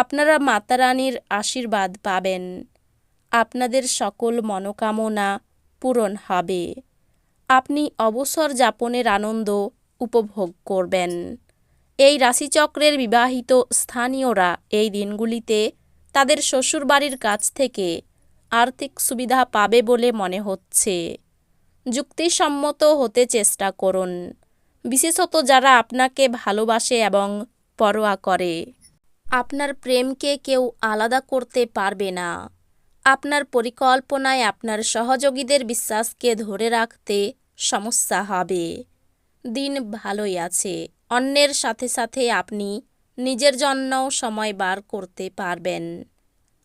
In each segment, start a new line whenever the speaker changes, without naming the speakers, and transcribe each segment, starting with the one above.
আপনারা মাতারানীর আশীর্বাদ পাবেন। আপনাদের সকল মনোকামনা পূরণ হবে। আপনি অবসর যাপনের আনন্দ উপভোগ করবেন। এই রাশিচক্রের বিবাহিত স্থানীয়রা এই দিনগুলিতে তাদের শ্বশুরবাড়ির কাছ থেকে আর্থিক সুবিধা পাবে বলে মনে হচ্ছে। যুক্তিসম্মত হতে চেষ্টা করুন। বিশেষত যারা আপনাকে ভালোবাসে এবং পরোয়া করে। আপনার প্রেমকে কেউ আলাদা করতে পারবে না। আপনার পরিকল্পনায় আপনার সহযোগীদের বিশ্বাসকে ধরে রাখতে সমস্যা হবে। দিন ভালোই আছে। অন্যের সাথে সাথে আপনি নিজের জন্যও সময় বার করতে পারবেন।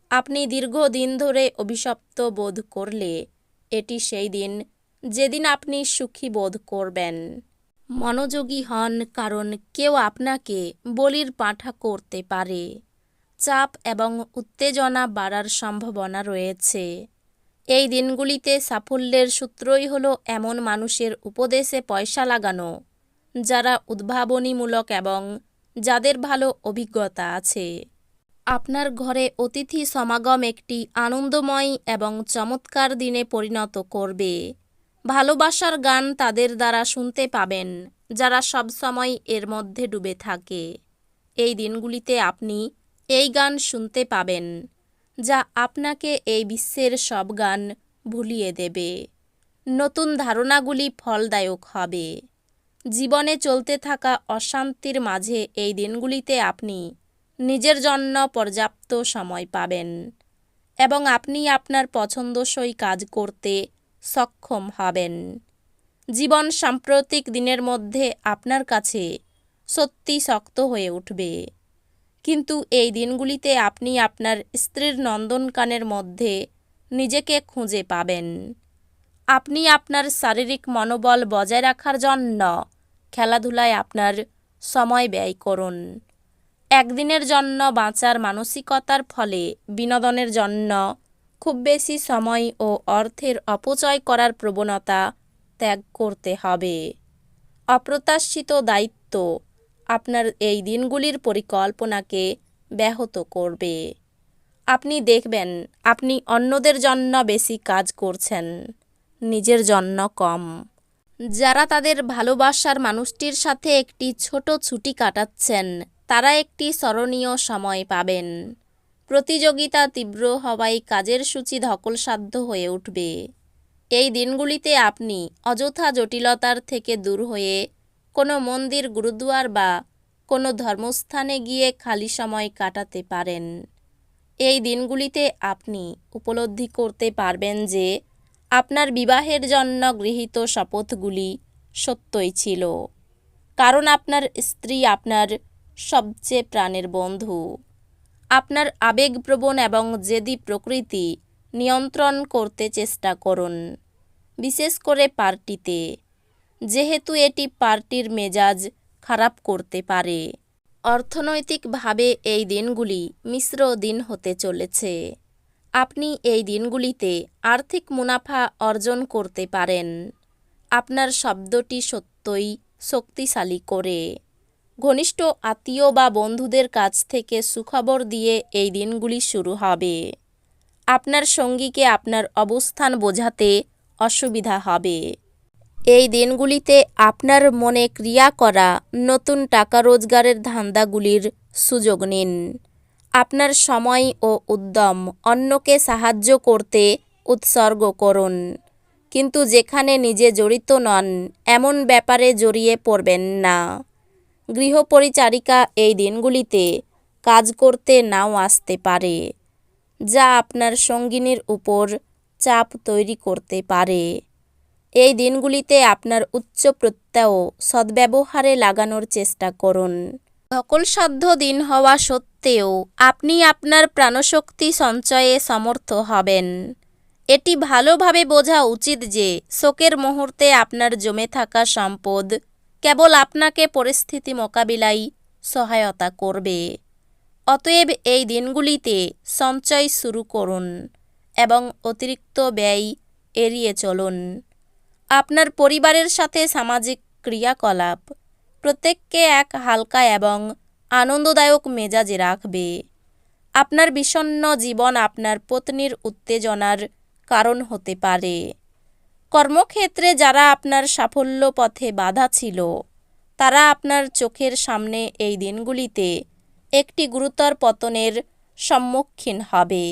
আপনি দীর্ঘদিন ধরে অভিশপ্ত বোধ করলে, এটি সেই দিন যেদিন আপনি সুখী বোধ করবেন। মনোযোগী হন কারণ কেউ আপনাকে বলির পাঠা করতে পারে। চাপ এবং উত্তেজনা বাড়ার সম্ভাবনা রয়েছে। এই দিনগুলিতে সাফল্যের সূত্রই হলো এমন মানুষের উপদেশে পয়সা লাগানো, যারা উদ্ভাবনীমূলক এবং যাদের ভালো অভিজ্ঞতা আছে। আপনার ঘরে অতিথি সমাগম একটি আনন্দময় এবং চমৎকার দিনে পরিণত করবে। ভালোবাসার গান তাদের দ্বারা শুনতে পাবেন, যারা সবসময় এর মধ্যে ডুবে থাকে। এই দিনগুলিতে আপনি এই গান শুনতে পাবেন, যা আপনাকে এই বিশ্বের সব গান ভুলিয়ে দেবে। নতুন ধারণাগুলি ফলদায়ক হবে। জীবনে চলতে থাকা অশান্তির মাঝে এই দিনগুলিতে আপনি নিজের জন্য পর্যাপ্ত সময় পাবেন এবং আপনি আপনার পছন্দসই কাজ করতে সক্ষম হবেন। জীবন সাম্প্রতিক দিনের মধ্যে আপনার কাছে সত্যি শক্ত হয়ে উঠবে। কিন্তু এই দিনগুলিতে আপনি আপনার স্ত্রীর নন্দনকানের মধ্যে নিজেকে খুঁজে পাবেন। আপনি আপনার শারীরিক মনোবল বজায় রাখার জন্য খেলাধুলায় আপনার সময় ব্যয় করুন। একদিনের জন্য বাঁচার মানসিকতার ফলে বিনোদনের জন্য খুব বেশি সময় ও অর্থের অপচয় করার প্রবণতা ত্যাগ করতে হবে। অপ্রত্যাশিত দায়িত্ব আপনার এই দিনগুলির পরিকল্পনাকে ব্যাহত করবে। আপনি দেখবেন, আপনি অন্যদের জন্য বেশি কাজ করছেন, নিজের জন্য কম। যারা তাদের ভালোবাসার মানুষটির সাথে একটি ছোট ছুটি কাটাচ্ছেন, তারা একটি স্মরণীয় সময় পাবেন। প্রতিযোগিতা তীব্র হওয়ায় কাজের সূচি ধকলসাধ্য হয়ে উঠবে। এই দিনগুলিতে আপনি অযথা জটিলতার থেকে দূর হয়ে কোনো মন্দির, গুরুদুয়ার বা কোনো ধর্মস্থানে গিয়ে খালি সময় কাটাতে পারেন। এই দিনগুলিতে আপনি উপলব্ধি করতে পারবেন যে আপনার বিবাহের জন্য গৃহীত শপথগুলি সত্যই ছিল। কারণ আপনার স্ত্রী আপনার সবচেয়ে প্রাণের বন্ধু। আপনার আবেগপ্রবণ এবং জেদি প্রকৃতি নিয়ন্ত্রণ করতে চেষ্টা করুন, বিশেষ করে পার্টিতে, যেহেতু এটি পার্টির মেজাজ খারাপ করতে পারে। অর্থনৈতিকভাবে এই দিনগুলি মিশ্র দিন হতে চলেছে। আপনি এই দিনগুলিতে আর্থিক মুনাফা অর্জন করতে পারেন। আপনার শব্দটি সত্যই শক্তিশালী করে। ঘনিষ্ঠ আত্মীয় বা বন্ধুদের কাছ থেকে সুখবর দিয়ে এই দিনগুলি শুরু হবে। আপনার সঙ্গীকে আপনার অবস্থান বোঝাতে অসুবিধা হবে। এই দিনগুলিতে আপনার মনে ক্রিয়া করা নতুন টাকা রোজগারের ধান্দাগুলির সুযোগ নিন। আপনার সময় ও উদ্যম অন্যকে সাহায্য করতে উৎসর্গ করুন। কিন্তু যেখানে নিজে জড়িত নন, এমন ব্যাপারে জড়িয়ে পড়বেন না। গৃহপরিচারিকা এই দিনগুলিতে কাজ করতে নাও আসতে পারে, যা আপনার সঙ্গিনীর উপর চাপ তৈরি করতে পারে। এই দিনগুলিতে আপনার উচ্চ প্রত্যয় সদ্ব্যবহারে লাগানোর চেষ্টা করুন। ধকলসাধ্য দিন হওয়া সত্ত্বেও আপনি আপনার প্রাণশক্তি সঞ্চয়ে সমর্থ হবেন। এটি ভালোভাবে বোঝা উচিত যে শোকের মুহূর্তে আপনার জমে থাকা সম্পদ কেবল আপনাকে পরিস্থিতি মোকাবিলায় সহায়তা করবে। অতএব এই দিনগুলিতে সঞ্চয় শুরু করুন এবং অতিরিক্ত ব্যয় এড়িয়ে চলুন। আপনার পরিবারের সাথে সামাজিক ক্রিয়াকলাপ প্রত্যেককে এক হালকা এবং আনন্দদায়ক মেজাজে রাখবে। আপনার বিষণ্ণ জীবন আপনার পত্নীর উত্তেজনার কারণ হতে পারে। কর্মক্ষেত্রে যারা আপনার সাফল্য পথে বাধা ছিল, তারা আপনার চোখের সামনে এই দিনগুলিতে একটি গুরুতর পতনের সম্মুখীন হবে।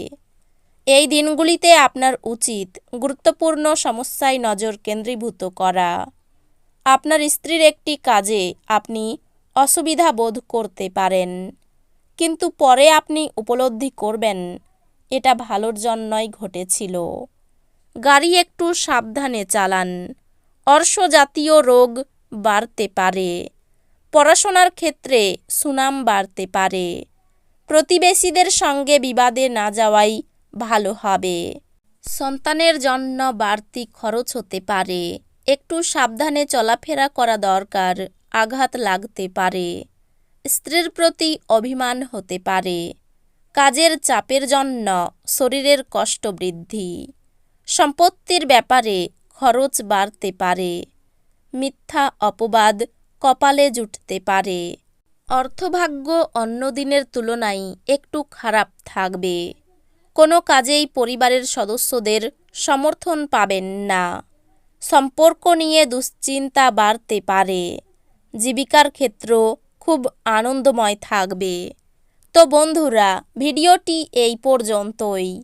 এই দিনগুলিতে আপনার উচিত গুরুত্বপূর্ণ সমস্যায় নজর কেন্দ্রীভূত করা। আপনার স্ত্রীর একটি কাজে আপনি অসুবিধা বোধ করতে পারেন, কিন্তু পরে আপনি উপলব্ধি করবেন, এটা ভালোর জন্যই ঘটেছিল। গাড়ি একটু সাবধানে চালান। অর্শজাতীয় রোগ বাড়তে পারে। পড়াশোনার ক্ষেত্রে সুনাম বাড়তে পারে। প্রতিবেশীদের সঙ্গে বিবাদে না যাওয়াই ভালো হবে। সন্তানের জন্য বাড়তি খরচ হতে পারে। একটু সাবধানে চলাফেরা করা দরকার, আঘাত লাগতে পারে। স্ত্রীর প্রতি অভিমান হতে পারে। কাজের চাপের জন্য শরীরের কষ্ট বৃদ্ধি। সম্পত্তির ব্যাপারে খরচ বাড়তে পারে। মিথ্যা অপবাদ কপালে জুটতে পারে। অর্থভাগ্য অন্য দিনের তুলনায় একটু খারাপ থাকবে। কোনো কাজেই পরিবারের সদস্যদের সমর্থন পাবেন না। সম্পর্ক নিয়ে দুশ্চিন্তা বাড়তে পারে। জীবিকার ক্ষেত্র খুব আনন্দময় থাকবে। তো বন্ধুরা, ভিডিওটি এই পর্যন্তই।